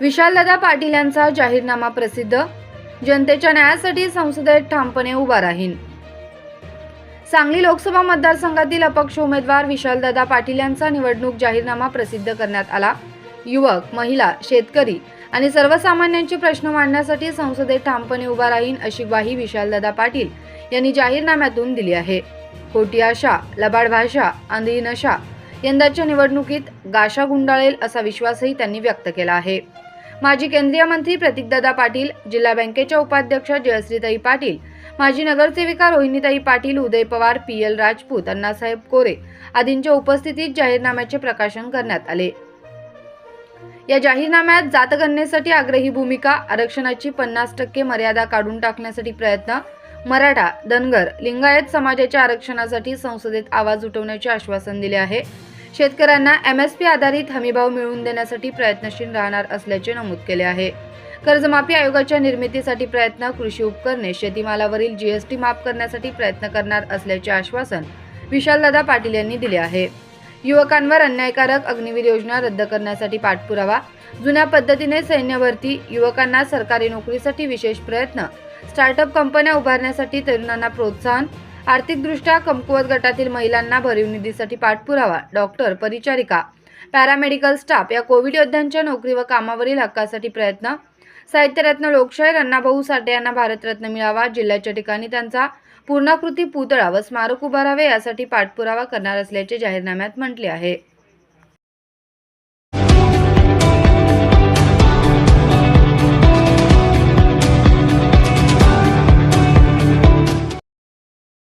विशालदादा पाटील यांचा जाहीरनामा प्रसिद्ध. जनतेच्या न्यायासाठी संसदेत ठामपणे उभा राहीन. सांगली लोकसभा मतदारसंघातील अपक्ष उमेदवार विशालदादा पाटील यांचा निवडणूक जाहीरनामा प्रसिद्ध करण्यात आला. युवक महिला शेतकरी आणि सर्वसामान्यांचे प्रश्न मांडण्यासाठी संसदेत ठामपणे उभा राहीन अशी ग्वाही विशालदादा पाटील यांनी जाहीरनाम्यातून दिली आहे. खोटी आशा लबाड भाषा आंधळी नशा यंदाच्या निवडणुकीत गाशा गुंडाळेल असा विश्वासही त्यांनी व्यक्त केला आहे. माजी केंद्रीय मंत्री प्रतीकदादा पाटील जिल्हा बँकेच्या उपाध्यक्ष जयश्रीताई पाटील माजी नगरसेविका रोहिणीताई पाटील उदय पवार पी एल राजपूत अण्णासाहेब कोरे आदींच्या उपस्थितीत जाहीरनाम्याचे प्रकाशन करण्यात आले. या जाहीरनाम्यात जातगणनेसाठी आग्रही भूमिका आरक्षणाची पन्नास टक्के मर्यादा काढून टाकण्यासाठी प्रयत्न मराठा धनगर लिंगायत समाजाच्या आरक्षणासाठी संसदेत आवाज उठवण्याचे आश्वासन दिले आहे. शेतकऱ्यांना एम एस पी आधारित हमीभाव मिळवून देण्यासाठी प्रयत्नशील राहणार असल्याचे नमूद केले आहे. कर्जमाफी आयोगाच्या निर्मितीसाठी प्रयत्न कृषी उपकरणे शेतीमालावरील जीएसटी माफ करण्यासाठी प्रयत्न करणार असल्याचे आश्वासन विशालदादा पाटील यांनी दिले आहे. युवकांवर अन्यायकारक अग्निवीर योजना रद्द करण्यासाठी पाठपुरावा जुन्या पद्धतीने सैन्य भरती युवकांना सरकारी नोकरीसाठी विशेष प्रयत्न स्टार्टअप कंपन्या उभारण्यासाठी तरुणांना प्रोत्साहन आर्थिकदृष्ट्या कमकुवत गटातील महिलांना भरीव निधीसाठी पाठपुरावा. डॉक्टर परिचारिका पॅरामेडिकल स्टाफ या कोविड योद्ध्यांच्या नोकरी व कामावरील हक्कासाठी प्रयत्न. साहित्यरत्न लोकशाहीर अण्णाभाऊ साठे यांना भारतरत्न मिळावा. जिल्ह्याच्या ठिकाणी त्यांचा पूर्णाकृती पुतळा व स्मारक उभारावे यासाठी पाठपुरावा करणार असल्याचे जाहीरनाम्यात म्हटले आहे.